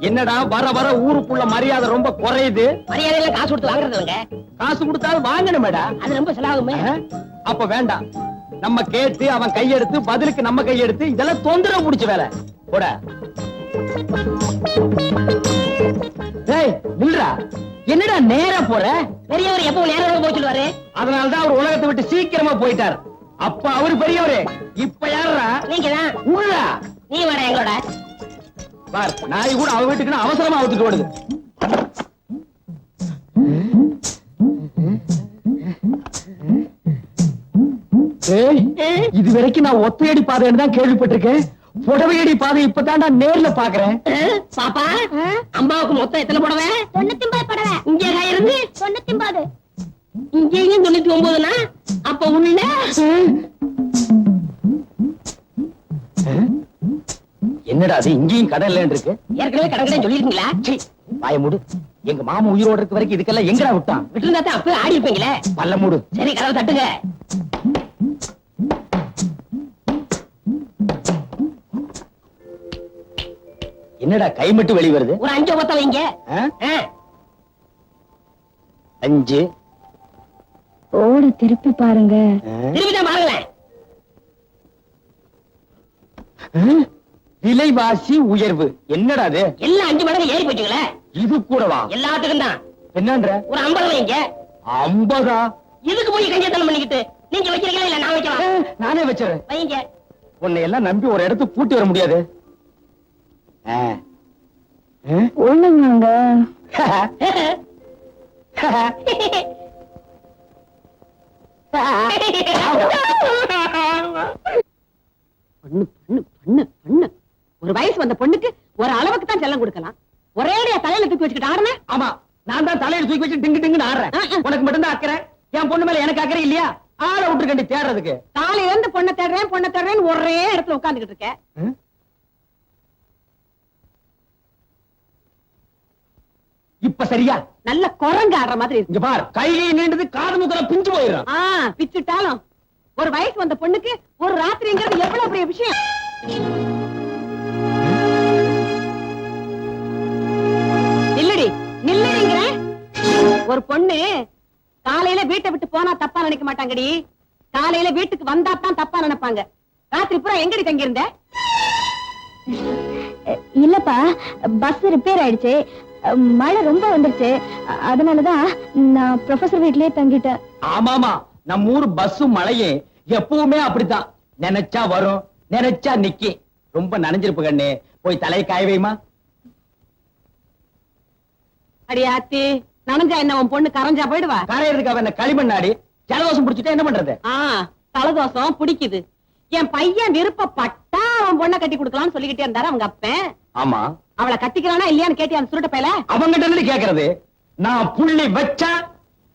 என்னடா வர வர ஊருக்குள்ள மரியாதை ரொம்ப குறையுது? மரியாதையில காசு கொடுத்து வாங்குறதுங்க காசு கொடுத்தாலும் வாங்கணுமேடா. அது ரொம்ப செலவாகுமே? அப்ப வேண்டாம். நம்ம கேட்டு அவன் கையெடுத்து பதிலுக்கு நம்ம கையெடுத்து இதெல்லாம் தொந்தரவு புடிச்ச வேலை. போட. டேய் நில்றா. என்னடா நேரா போற? பெரியவர் எப்பவும் நேரம் போய் சொல்லுவாரு. அதனாலதான் அவர் உலகத்தை விட்டு சீக்கிரமா போயிட்டார். அப்ப அவரு பெரியவரு. இப்ப யாருடா நீங்க தான் நீ வர எங்களோட பார் நாய் கூட அவ வீட்டுக்கு அவசரமா அவுத்துட்டு ஓடுது. ஏய், இது வரைக்கும் நான் ஒத்தையடி பாதைன்னு தான் கேள்விப்பட்டிருக்கேன். புடவையடி பாதை இப்பதான் நான் நேர்ல பாக்குறேன். பாப்பா அம்மாவுக்கு மொத்தம் எத்தனை புடவை? தொண்ணூத்தி ஒன்பது படவை. இங்க இருந்து? தொண்ணூத்தி ஒன்பது இங்கேயும் தொண்ணூத்தி ஒன்பதுனா அப்ப உள்ள என்னடா அது இங்கேயும் கடை இல்லைன்னு இருக்கு. ஏற்கனவே கடற்கரை சொல்லிருக்கீங்களா வாய மூடு. எங்க மாமா உயிரோட இருக்க வரைக்கும் இதுக்கெல்லாம் எங்கடா விட்டான்? விட்டுருந்தா தான் அப்பவே ஆடி இருப்பீங்களே? பல்ல மூடு. சரி கதவை தட்டுங்க. என்னடா கை மட்டும் வெளி வருது? ஒரு அஞ்சு மொத்தம் வைங்க. அஞ்சு. ஓட திருப்பி பாருங்க? திருப்பி தான் பாருங்களேன்? விலைவாசி உயர்வு. என்னடா அது? எல்லாம் அஞ்சு மடங்கு ஏறி போச்சுங்களே இது கூடவா? எல்லாத்துக்கும் தான். என்னன்ற? ஒரு ஐம்பது வைங்க ஐம்பதா? இதுக்கு போய் கஞ்சத்தனம் பண்ணிக்கிட்டு? நீங்க வைக்கிறீங்களா இல்ல நான் வைக்கலாம் நானே வச்சிடறேன். வைங்க. உன்னை எல்லாம் நம்பி ஒரு இடத்துக்கு கூட்டி வர முடியாது? ஒண்ணுங்க பண்ணு பண்ணு பண்ணு பண்ணு. ஒரு வயசு வந்த பொண்ணுக்கு ஒரு அளவுக்கு தான் செல்லம் கொடுக்கலாம். ஒரே தலையில தூக்கி வச்சுக்கிட்டு ஆடுன? ஆமா நான் தான் தலையில தூக்கி வச்சு டிங்கு டிங்குன்னு ஆடுறேன். உனக்கு மட்டும் தான் அக்கறை? என் பொண்ணு மேல எனக்கு அக்கறை இல்லையா? ஆளை விட்டுருக்கண்டி தேடுறதுக்கு. காலையில இருந்து பொண்ணை தேடுறேன் பொண்ணை தேடுறேன்னு ஒரே இடத்துல உட்கார்ந்துகிட்டு இருக்க ஆ? இப்ப சரியா? நல்ல குரங்கு ஆடுற மாதிரி இருக்கு. பார் கையை நீண்டது காது முக்கல பிஞ்சு போயிடும் ஆ பிச்சுட்டாலும். ஒரு வயசு வந்த பொண்ணுக்கு ஒரு ராத்திரிங்கிறது எவ்வளவு பெரிய விஷயம்? ஒரு பொண்ணு காலையில வீட்டை விட்டு போனா தப்பா நினைக்க மாட்டாங்கடி. காலையில வீட்டுக்கு வந்தா தான் தப்பா நினைப்பாங்க. ராத்திரி பூரா எங்கடி தங்கி இருந்த இல்லப்பா பஸ் ரிப்பேர் ஆயிடுச்சு. மழை ரொம்ப வந்துருச்சு. அதனாலதான் நான் ப்ரொஃபசர் வீட்லயே தங்கிட்டேன். ஆமாமா நம்ம ஊர் பஸ்ஸும் மழையும் எப்பவுமே அப்படித்தான். நினைச்சா வரும் நினைச்சா நிக்கி ரொம்ப நனைஞ்சிருப்பு கண்ணு. போய் தலையை காய வைமா. அடி ஆத்தி. நனைஞ்சா என்ன உன் பொண்ணு கரைஞ்சா போயிடுவா? கரையிறதுக்கு அவன் களிமண்ணாடி? ஜலதோஷம் பிடிச்சிட்டா என்ன பண்றது? ஆ தலதோஷம் பிடிக்குது. என் பையன் விருப்பப்பட்டா அவன் பொண்ணை கட்டி கொடுக்கலாம்னு சொல்லிக்கிட்டே இருந்தாரு அவங்க அப்பன் ஆமா. அவளை கட்டிக்கிறானா இல்லையான்னு கேட்டி அந்த சுருட்ட பையல? அவங்கிட்ட இருந்து கேக்குறது? நான் புள்ளி வச்சா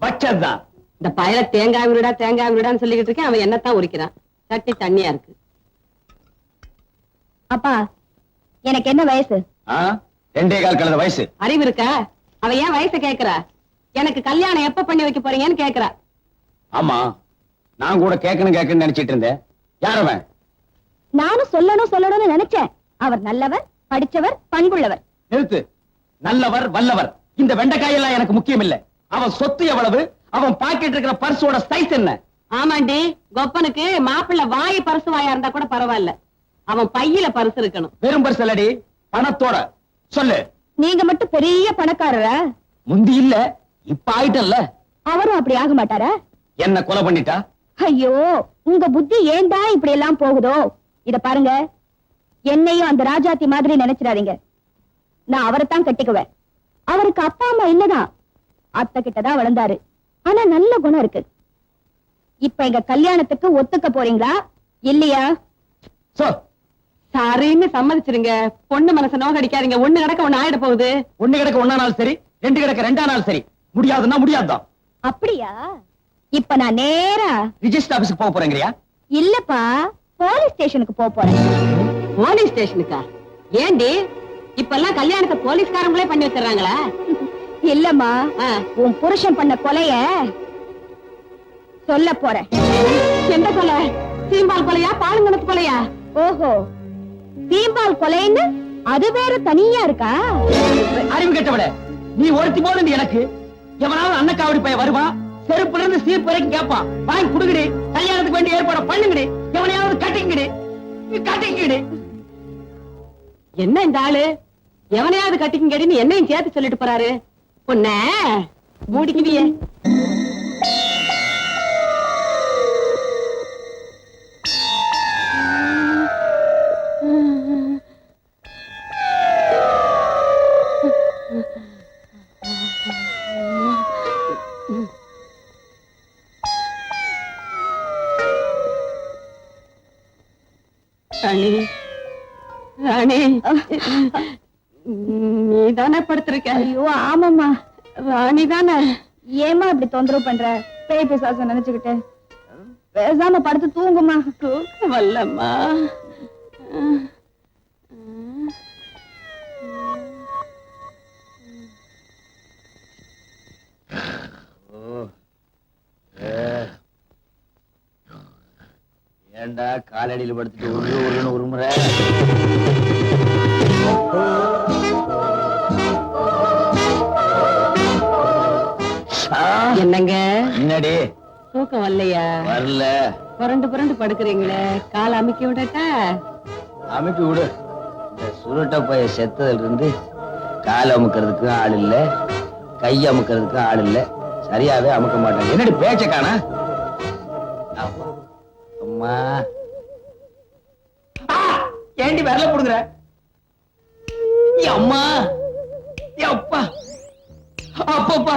வச்சதுதான் இந்த பயல தேங்காய் விருடா தேங்காய் விருடான்னு சொல்லிக்கிட்டு இருக்கேன். அவன் என்னத்தான் உரிக்கிறான்? தட்டி தண்ணியா இருக்கு. அப்பா எனக்கு என்ன வயசு? ஆ? ரெண்டே கால் கலந்த வயசு. அறிவு இருக்கா? அவ ஏன் வயசை கேக்குறா? எனக்கு கல்யாணம் எப்ப பண்ணி வைக்க போறீங்கன்னு கேக்குறா. ஆமா நான் கூட கேட்கணும் கேட்கணும்னு நினைச்சிட்டு இருந்தேன். யார் அவன்? நானும் சொல்லணும் சொல்லணும்னு நினைச்சேன். அவர் நல்லவர் படிச்சவர் பண்புள்ளவர். நிறுத்து. நல்லவர் வல்லவர். இந்த வெண்டைக்காயெல்லாம் எனக்கு முக்கியம் இல்ல அவன் சொத்து எவ்வளவு? அவன் பாக்கெட் இருக்கிற பர்ஸோட சைஸ் என்ன? ஆமாண்டி கொப்பனுக்கு மாப்பிள்ளை வாய் பரிசு வாயா இருந்தா கூட பரவாயில்ல. அவன் பையில பரிசு இருக்கணும். வெறும் பர்ஸ் இல்லடி பணத்தோட. சொல்லு. நீங்க மட்டும் பெரிய பணக்காரரா? முந்தி இல்ல இப்ப ஆயிட்டல்ல அவரும் அப்படி ஆக மாட்டாரா? என்ன கொலை பண்ணிட்டா? ஐயோ உங்க புத்தி ஏன்டா இப்படி எல்லாம் போகுதோ? இத பாருங்க. என்னையும் அந்த ராஜாத்தி மாதிரி நினைச்சிடாதீங்க. நான் அவரைத்தான் கட்டிக்குவேன். அவருக்கு அப்பா அம்மா இல்லதான். அத்தை கிட்டதான் வளர்ந்தாரு. ஆனா நல்ல குணம் இருக்கு. இப்ப எங்க கல்யாணத்துக்கு ஒத்துக்க போறீங்களா? இல்லையா? சோ சரின்னு சம்மதிச்சிருங்க. பொண்ணு மனசை நோகடிக்காதீங்க. ஒண்ணு கிடக்க ஒண்ணு ஆயிட போகுது. ஒண்ணு கிடக்க ஒன்னா நாள் சரி ரெண்டு கிடக்க ரெண்டா நாள் சரி. முடியாதுன்னா முடியாதுதான். அப்படியா? இப்ப நான் நேரா ரிஜிஸ்டர் ஆபீஸ்க்கு போக போறேங்கறியா? இல்லப்பா போலீஸ் ஸ்டேஷனுக்கு போக போறேன். போலீஸ் ஸ்டேஷனுக்கா? ஏண்டி? இப்பெல்லாம் கல்யாணத்தை போலீஸ்காரங்களே பண்ணி வச்சிடறாங்களா? இல்லம்மா உன் புருஷன் பண்ண கொலைய சொல்ல போறேன். எந்த கொலை? சீம்பால் கொலையா? பாலுங்கணத்து கொலையா? ஓஹோ. சீம்பால் கொலைன்னு அது வேற தனியா இருக்கா? அறிவு கெட்டவள நீ ஒருத்தி போது எனக்கு. எவனாவது அன்னக்காவடி பையன் வருவான் செருப்புல இருந்து சீப்பு வரைக்கும் கேட்பான் வாங்கி குடுங்கடி கல்யாணத்துக்கு வேண்டிய ஏற்பாடு பண்ணுங்கடி எவனையாவது கட்டிங்கடி கட்டிங்கடி என்ன இந்த ஆளு? எவனையாவது கட்டிக்கங்கடின்னு என்னையும் சேர்த்து சொல்லிட்டு போறாரு. பொண்ண மூடிக்குவியே. நீ தானே படுத்திருக்க ஐயோ ஆமாம்மா. ராணி தானே ஏமா இப்படி தொந்தரவு பண்ற? பேய் பிசாசம் நினைச்சுக்கிட்டு. பேசாம படுத்து தூங்குமா தூக்கம் வரலம்மா ஏண்டா காலடியில் படுத்துட்டு ஒரு ஒரு முறை என்னங்க? என்னடி? தூக்கம் வரலையா? வரல. புரண்டு புரண்டு படுக்கிறீங்களே. கால் அமுக்கி விடட்டா? அமைப்பி விடு. இந்த சுருட்ட பைய செத்ததுல இருந்து கால் அமுக்கிறதுக்கு ஆள் இல்ல கை அமுக்கிறதுக்கு ஆள் இல்ல. சரியாவே அமுக்க மாட்டாங்க. என்னடி பேச்ச காணா. அம்மா! ஏண்டி விரல புடுங்குற? அம்மா. அப்பா. அப்பப்பா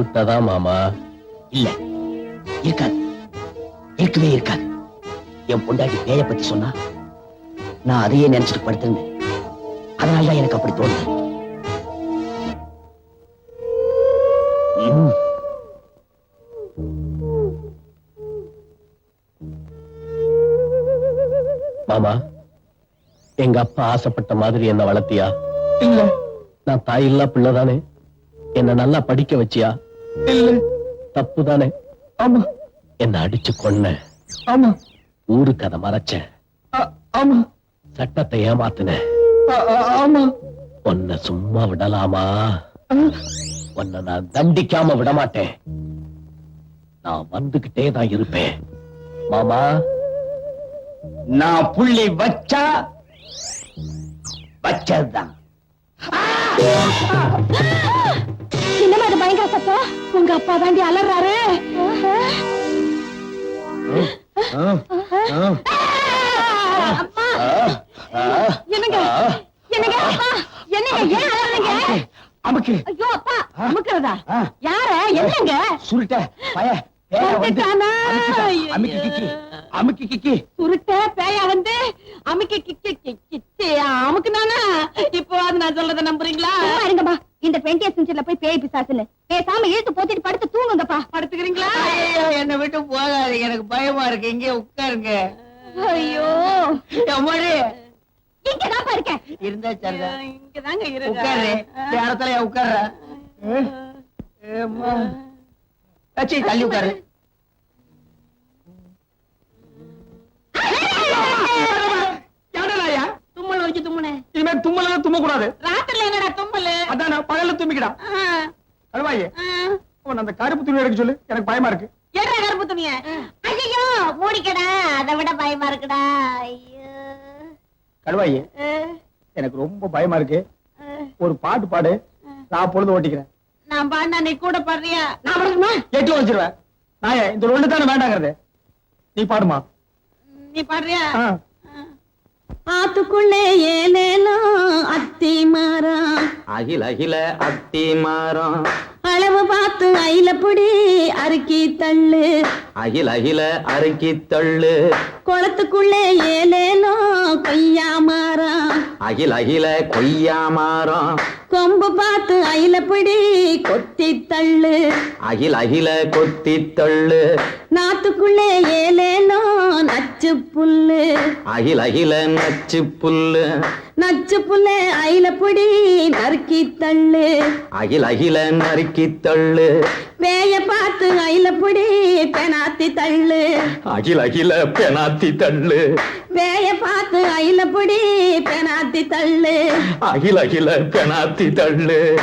நான் சுருட்டதான் மாமா? இல்ல இருக்காது. இருக்கவே இருக்காது. என் பொண்டாட்டி பேய பத்தி சொன்னா நான் அதையே நினைச்சிட்டு படுத்திருந்தேன். அதனாலதான் எனக்கு அப்படி தோணுது. மாமா எங்க அப்பா ஆசைப்பட்ட மாதிரி என்ன வளர்த்தியா? இல்ல. நான் தாயில்லா பிள்ளைதானே என்ன நல்லா படிக்க வச்சியா? இல்ல. தப்பு தானே ஆமா. என்ன அடிச்சு கொன்ன. ஆமா. ஊருக்கு அதை மறைச்சேன் ஆ- ஆமா. சட்டத்தை ஏமாத்தின. ஆமா. உன்னை சும்மா விடலாமா? உன்னை நான் தண்டிக்காம விட மாட்டேன் நான் வந்துகிட்டே தான் இருப்பேன். மாமா. நான் புள்ளி வச்சா வச்சதுதான். என்னமா அது பயங்கர சத்தம்? உங்க அப்பா தாண்டி அலறாரு. என்னங்க? என்னங்க? அப்பா என்னங்க? ஏன் அலறீங்க? அமுக்கு. ஐயோ அப்பா. அமுக்கிறதா. யார? என்னங்க? சுருட்ட பய. அமுக்கி கிக்கி. அமுக்கி கிக்கி. சுருட்ட பேயா வந்து அமுக்கி கிக்கி. கிச்சி அமுக்குனானா இப்போ அது நான் சொல்றத நம்புறீங்களா? இந்த செஞ்சுரில போய் பேய் பிசாசுன்னு பேசாம இழுத்து போத்திட்டு படுத்து தூங்குங்கப்பா. படுத்துக்கிறீங்களா? என்னை விட்டு போகாதீங்க. எனக்கு பயமா இருக்கு. இங்கே உட்காருங்க. ஐயோ. இருக்கேன். இருந்தா இங்கதாங்க உட்காரு. இடத்துல தள்ளி உட்காரு. வச்சு தும்முனே. இனிமே தும்மல தும்ம கூடாது ராத்திரில என்னடா தும்மல்? அதான் நான் பகல்ல தும்பிக்கிடா அழுவாயே உன் அந்த கருப்பு துணி எடுக்க சொல்லு எனக்கு பயமா இருக்கு. என்ன கருப்பு துணிய? ஐயோ மூடிக்கடா. அதை விட பயமா இருக்குடா. ஐயோ. கழுவாயே எனக்கு ரொம்ப பயமா இருக்கு. ஒரு பாட்டு பாடு நான் பொழுது ஓட்டிக்கிறேன். நான் பாண்டா நீ கூட பாடுறியா? நான் பாடுமா எட்டு வச்சிருவேன். நாயே இந்த ரெண்டு தானே வேண்டாங்கிறது. நீ பாடுமா? நீ பாடுறியா. ஆத்துக்குள்ளே ஏலேலோ அத்தி மரம் அகில அகில அத்தி மரம் அளவு பார்த்து ஐல புடி அறுக்கி தள்ளு. அகில அகில அறுக்கி தள்ளு. குளத்துக்குள்ளே ஏலேலோ கொய்யா மரம் அகில அகில கொய்யா மாறம் கொம்பு பார்த்து ஐல பிடி கொத்தி தள்ளு. அகில அகில கொத்தி தள்ளு. நாத்துக்குள்ளே ஏலேலோ நச்சு புல்லு. அகில அகில நச்சு புல்லு. நச்சு புல்லே ஐல பிடி நறுக்கி தள்ளு. அகில அகில நறுக்கி தள்ளு. வேய பார்த்து ஐல பிடி பெனாத்தி தள்ளு. அகில அகில பெனாத்தி தள்ளு. வேய பார்த்து ஐல பிடி பெனாத்தி தள்ளு. அகில அகில பெனாத்தி தள்ளு.